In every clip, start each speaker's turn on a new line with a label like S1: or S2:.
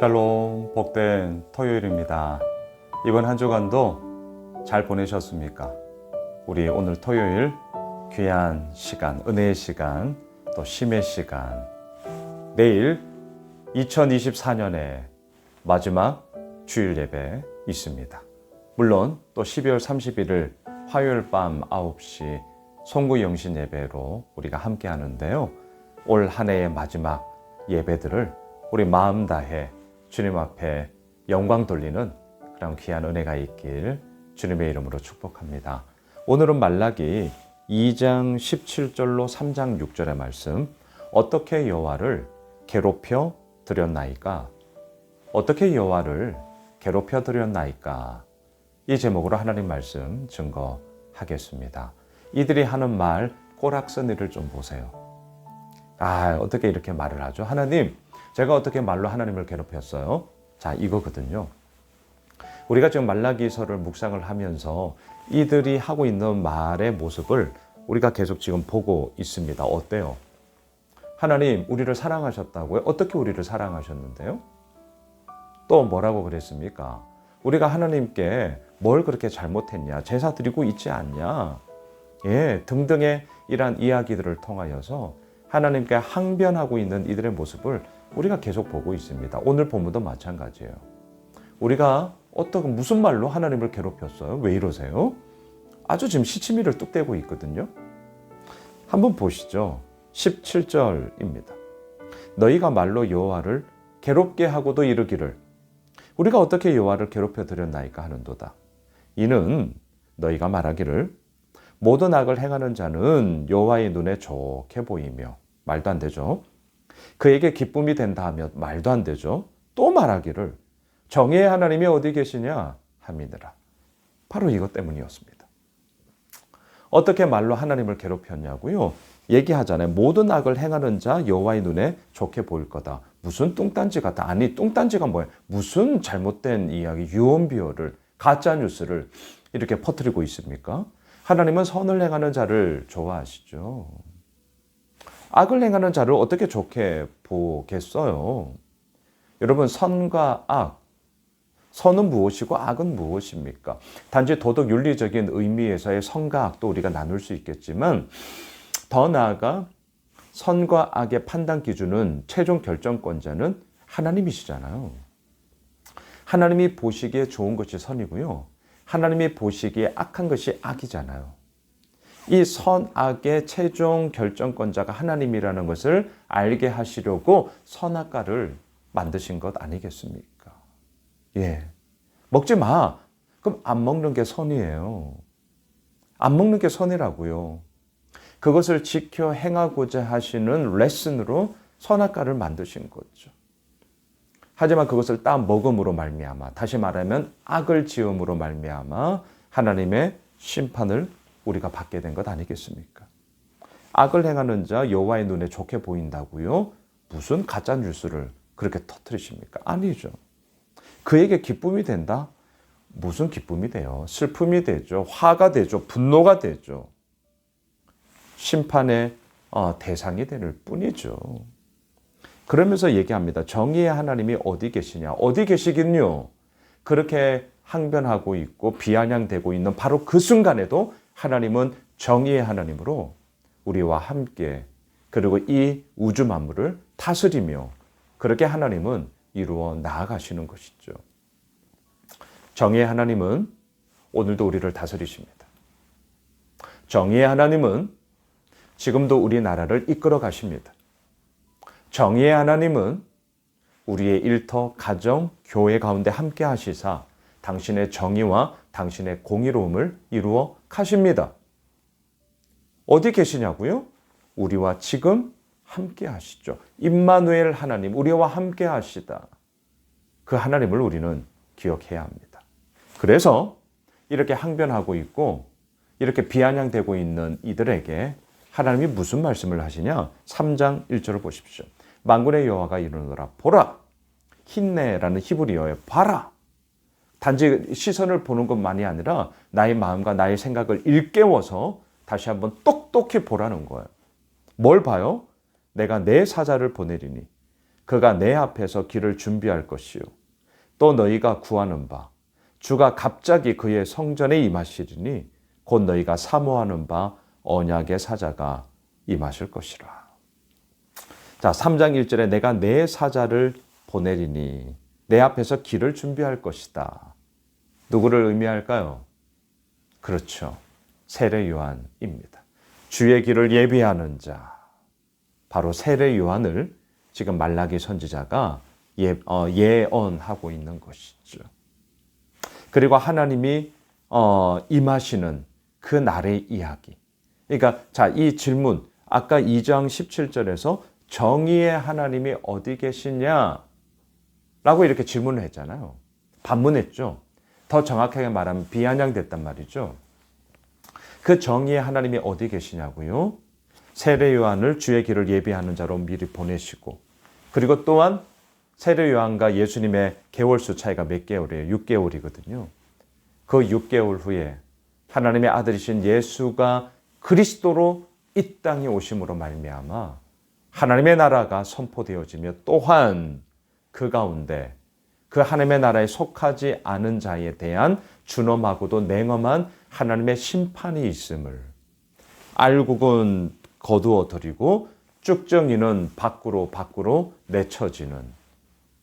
S1: 샬롬 복된 토요일입니다. 이번 한 주간도 잘 보내셨습니까? 우리 오늘 토요일 귀한 시간, 은혜의 시간, 또 쉼의 시간. 내일 2024년의 마지막 주일 예배 있습니다. 물론 또 12월 31일 화요일 밤 9시 송구 영신 예배로 우리가 함께 하는데요. 올 한 해의 마지막 예배들을 우리 마음 다해 주님 앞에 영광 돌리는 그런 귀한 은혜가 있길 주님의 이름으로 축복합니다. 오늘은 말라기 2장 17절로 3장 6절의 말씀 어떻게 여호와를 괴롭혀 드렸나이까 어떻게 여호와를 괴롭혀 드렸나이까 이 제목으로 하나님 말씀 증거하겠습니다. 이들이 하는 말 일을 좀 보세요. 아, 어떻게 이렇게 말을 하죠? 하나님, 제가 어떻게 말로 하나님을 괴롭혔어요? 자, 이거거든요. 우리가 지금 말라기서를 묵상을 하면서 이들이 하고 있는 말의 모습을 우리가 계속 지금 보고 있습니다. 어때요? 하나님, 우리를 사랑하셨다고요? 어떻게 우리를 사랑하셨는데요? 또 뭐라고 그랬습니까? 우리가 하나님께 뭘 그렇게 잘못했냐? 제사 드리고 있지 않냐? 예, 등등의 이러한 이야기들을 통하여서 하나님께 항변하고 있는 이들의 모습을 우리가 계속 보고 있습니다. 오늘 본문도 마찬가지예요. 우리가 어떤 무슨 말로 하나님을 괴롭혔어요? 왜 이러세요? 아주 지금 시치미를 뚝대고 있거든요. 한번 보시죠. 17절입니다. 너희가 말로 여호와를 괴롭게 하고도 이르기를 우리가 어떻게 여호와를 괴롭혀 드렸나이까 하는도다. 이는 너희가 말하기를 모든 악을 행하는 자는 여호와의 눈에 좋게 보이며 말도 안 되죠. 그에게 기쁨이 된다 하며 말도 안 되죠. 또 말하기를 정의의 하나님이 어디 계시냐 함이니라. 바로 이것 때문이었습니다. 어떻게 말로 하나님을 괴롭혔냐고요? 얘기하잖아요. 모든 악을 행하는 자 여호와의 눈에 좋게 보일 거다. 무슨 뚱딴지 같다. 아니 뚱딴지가 뭐예요? 무슨 잘못된 이야기, 유언비어를 가짜 뉴스를 이렇게 퍼뜨리고 있습니까? 하나님은 선을 행하는 자를 좋아하시죠. 악을 행하는 자를 어떻게 좋게 보겠어요? 여러분, 선과 악, 선은 무엇이고 악은 무엇입니까? 단지 도덕 윤리적인 의미에서의 선과 악도 우리가 나눌 수 있겠지만, 더 나아가 선과 악의 판단 기준은 최종 결정권자는 하나님이시잖아요. 하나님이 보시기에 좋은 것이 선이고요. 하나님이 보시기에 악한 것이 악이잖아요. 이 선악의 최종 결정권자가 하나님이라는 것을 알게 하시려고 선악과를 만드신 것 아니겠습니까? 예. 먹지 마. 그럼 안 먹는 게 선이에요. 안 먹는 게 선이라고요. 그것을 지켜 행하고자 하시는 레슨으로 선악과를 만드신 거죠. 하지만 그것을 따 먹음으로 말미암아 다시 말하면 악을 지음으로 말미암아 하나님의 심판을 우리가 받게 된 것 아니겠습니까? 악을 행하는 자 여호와의 눈에 좋게 보인다고요? 무슨 가짜 뉴스를 그렇게 터뜨리십니까? 아니죠. 그에게 기쁨이 된다? 무슨 기쁨이 돼요? 슬픔이 되죠. 화가 되죠. 분노가 되죠. 심판의 어, 대상이 될 뿐이죠. 그러면서 얘기합니다. 정의의 하나님이 어디 계시냐? 어디 계시긴요? 그렇게 항변하고 있고 비아냥되고 있는 바로 그 순간에도 하나님은 정의의 하나님으로 우리와 함께 그리고 이 우주 만물을 다스리며 그렇게 하나님은 이루어 나아가시는 것이죠. 정의의 하나님은 오늘도 우리를 다스리십니다. 정의의 하나님은 지금도 우리나라를 이끌어 가십니다. 정의의 하나님은 우리의 일터, 가정, 교회 가운데 함께 하시사 당신의 정의와 당신의 공의로움을 이루어 가십니다. 어디 계시냐고요? 우리와 지금 함께 하시죠. 임마누엘 하나님, 우리와 함께 하시다. 그 하나님을 우리는 기억해야 합니다. 그래서 이렇게 항변하고 있고 이렇게 비아냥되고 있는 이들에게 하나님이 무슨 말씀을 하시냐? 3장 1절을 보십시오. 만군의 여호와가 이르노라 보라 힌네라는 히브리어에 봐라 단지 시선을 보는 것만이 아니라 나의 마음과 나의 생각을 일깨워서 다시 한번 똑똑히 보라는 거예요. 뭘 봐요? 내가 내 사자를 보내리니 그가 내 앞에서 길을 준비할 것이요 또 너희가 구하는 바 주가 갑자기 그의 성전에 임하시리니 곧 너희가 사모하는 바 언약의 사자가 임하실 것이라. 자, 3장 1절에 내가 내 사자를 보내리니 내 앞에서 길을 준비할 것이다. 누구를 의미할까요? 그렇죠. 세례 요한입니다. 주의 길을 예비하는 자. 바로 세례 요한을 지금 말라기 선지자가 예, 어, 예언하고 있는 것이죠. 그리고 하나님이 어, 임하시는 그 날의 이야기. 그러니까 자, 이 질문 아까 2장 17절에서 정의의 하나님이 어디 계시냐? 라고 이렇게 질문을 했잖아요. 반문했죠. 더 정확하게 말하면 비아냥됐단 말이죠. 그 정의의 하나님이 어디 계시냐고요? 세례 요한을 주의 길을 예비하는 자로 미리 보내시고 그리고 또한 세례 요한과 예수님의 개월 수 차이가 몇 개월이에요? 6개월이거든요. 그 6개월 후에 하나님의 아들이신 예수가 그리스도로 이 땅에 오심으로 말미암아 하나님의 나라가 선포되어지며 또한 그 가운데 그 하나님의 나라에 속하지 않은 자에 대한 준엄하고도 냉엄한 하나님의 심판이 있음을 알국은 거두어 드리고 쭉정이는 밖으로 밖으로 내쳐지는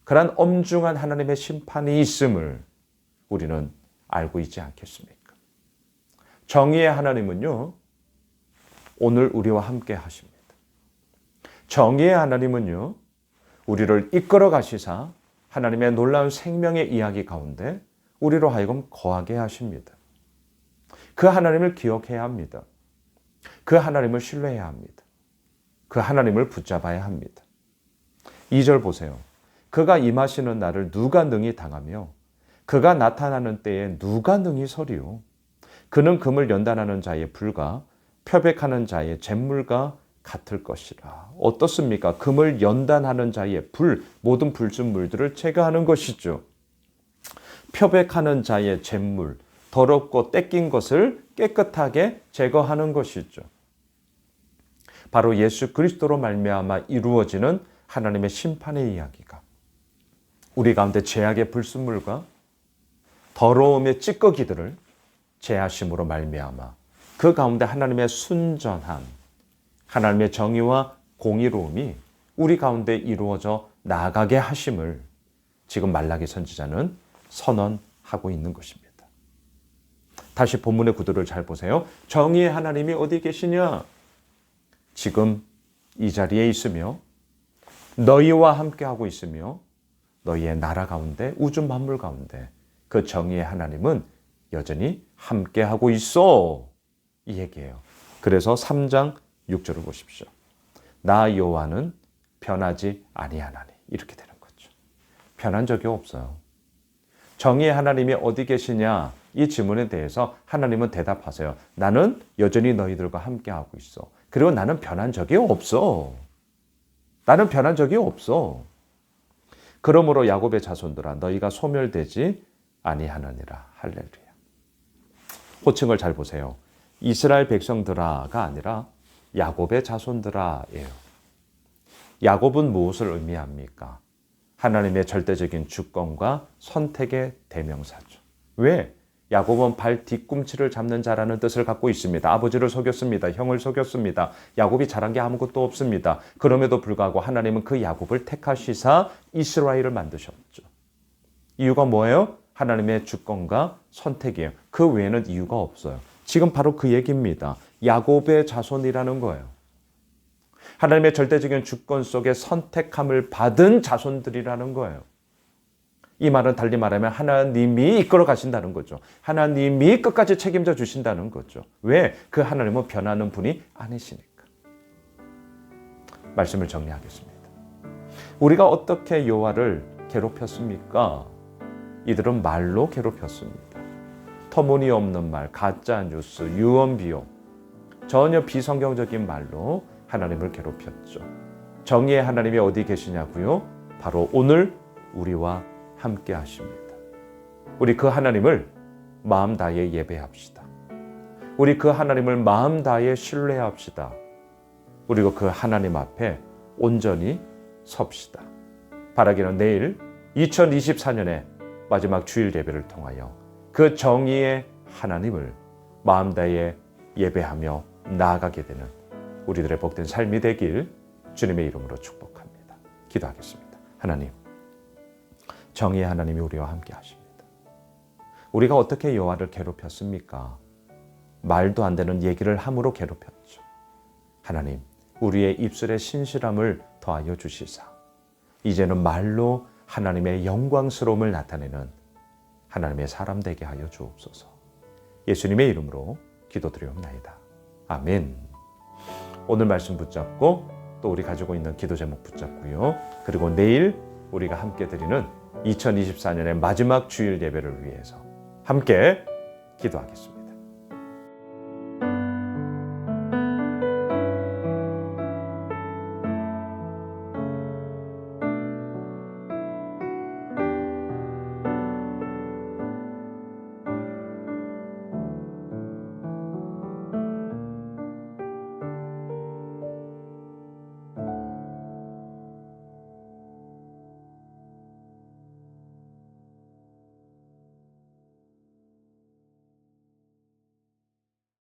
S1: 그러한 엄중한 하나님의 심판이 있음을 우리는 알고 있지 않겠습니까? 정의의 하나님은요, 오늘 우리와 함께 하십니다. 정의의 하나님은요, 우리를 이끌어 가시사 하나님의 놀라운 생명의 이야기 가운데 우리로 하여금 거하게 하십니다. 그 하나님을 기억해야 합니다. 그 하나님을 신뢰해야 합니다. 그 하나님을 붙잡아야 합니다. 2절 보세요. 그가 임하시는 날을 누가 능히 당하며 그가 나타나는 때에 누가 능히 서리요. 그는 금을 연단하는 자의 불과 표백하는 자의 잿물과 같을 것이라. 어떻습니까? 금을 연단하는 자의 불, 모든 불순물들을 제거하는 것이죠. 표백하는 자의 잿물, 더럽고 떼낀 것을 깨끗하게 제거하는 것이죠. 바로 예수 그리스도로 말미암아 이루어지는 하나님의 심판의 이야기가 우리 가운데 죄악의 불순물과 더러움의 찌꺼기들을 제하심으로 말미암아 그 가운데 하나님의 순전함, 하나님의 정의와 공의로움이 우리 가운데 이루어져 나가게 하심을 지금 말라기 선지자는 선언하고 있는 것입니다. 다시 본문의 구도를 잘 보세요. 정의의 하나님이 어디 계시냐? 지금 이 자리에 있으며 너희와 함께 하고 있으며 너희의 나라 가운데 우주 만물 가운데 그 정의의 하나님은 여전히 함께 하고 있어. 이 얘기예요. 그래서 3장 6절을 보십시오. 나 여호와는 변하지 아니하나니 이렇게 되는 거죠. 변한 적이 없어요. 정의의 하나님이 어디 계시냐? 이 질문에 대해서 하나님은 대답하세요. 나는 여전히 너희들과 함께 하고 있어. 그리고 나는 변한 적이 없어. 나는 변한 적이 없어. 그러므로 야곱의 자손들아 너희가 소멸되지 아니하느니라. 할렐루야. 호칭을 잘 보세요. 이스라엘 백성들아가 아니라 야곱의 자손들아예요. 야곱은 무엇을 의미합니까? 하나님의 절대적인 주권과 선택의 대명사죠. 왜? 야곱은 발 뒤꿈치를 잡는 자라는 뜻을 갖고 있습니다. 아버지를 속였습니다. 형을 속였습니다. 야곱이 잘한 게 아무것도 없습니다. 그럼에도 불구하고 하나님은 그 야곱을 택하시사 이스라엘을 만드셨죠. 이유가 뭐예요? 하나님의 주권과 선택이에요. 그 외에는 이유가 없어요. 지금 바로 그 얘기입니다. 야곱의 자손이라는 거예요. 하나님의 절대적인 주권 속에 선택함을 받은 자손들이라는 거예요. 이 말은 달리 말하면 하나님이 이끌어 가신다는 거죠. 하나님이 끝까지 책임져 주신다는 거죠. 왜? 그 하나님은 변하는 분이 아니시니까. 말씀을 정리하겠습니다. 우리가 어떻게 요하를 괴롭혔습니까? 이들은 말로 괴롭혔습니다. 터무니없는 말, 가짜 뉴스, 유언 비용, 전혀 비성경적인 말로 하나님을 괴롭혔죠. 정의의 하나님이 어디 계시냐고요? 바로 오늘 우리와 함께 하십니다. 우리 그 하나님을 마음 다해 예배합시다. 우리 그 하나님을 마음 다해 신뢰합시다. 그리고 그 하나님 앞에 온전히 섭시다. 바라기는 내일 2024년의 마지막 주일 예배를 통하여 그 정의의 하나님을 마음 다해 예배하며 나아가게 되는 우리들의 복된 삶이 되길 주님의 이름으로 축복합니다. 기도하겠습니다. 하나님, 정의의 하나님이 우리와 함께 하십니다. 우리가 어떻게 여호와를 괴롭혔습니까? 말도 안 되는 얘기를 함으로 괴롭혔죠. 하나님, 우리의 입술의 신실함을 더하여 주시사. 이제는 말로 하나님의 영광스러움을 나타내는 하나님의 사람 되게 하여 주옵소서. 예수님의 이름으로 기도드리옵나이다. 아멘. 오늘 말씀 붙잡고 또 우리 가지고 있는 기도 제목 붙잡고요. 그리고 내일 우리가 함께 드리는 2024년의 마지막 주일 예배를 위해서 함께 기도하겠습니다.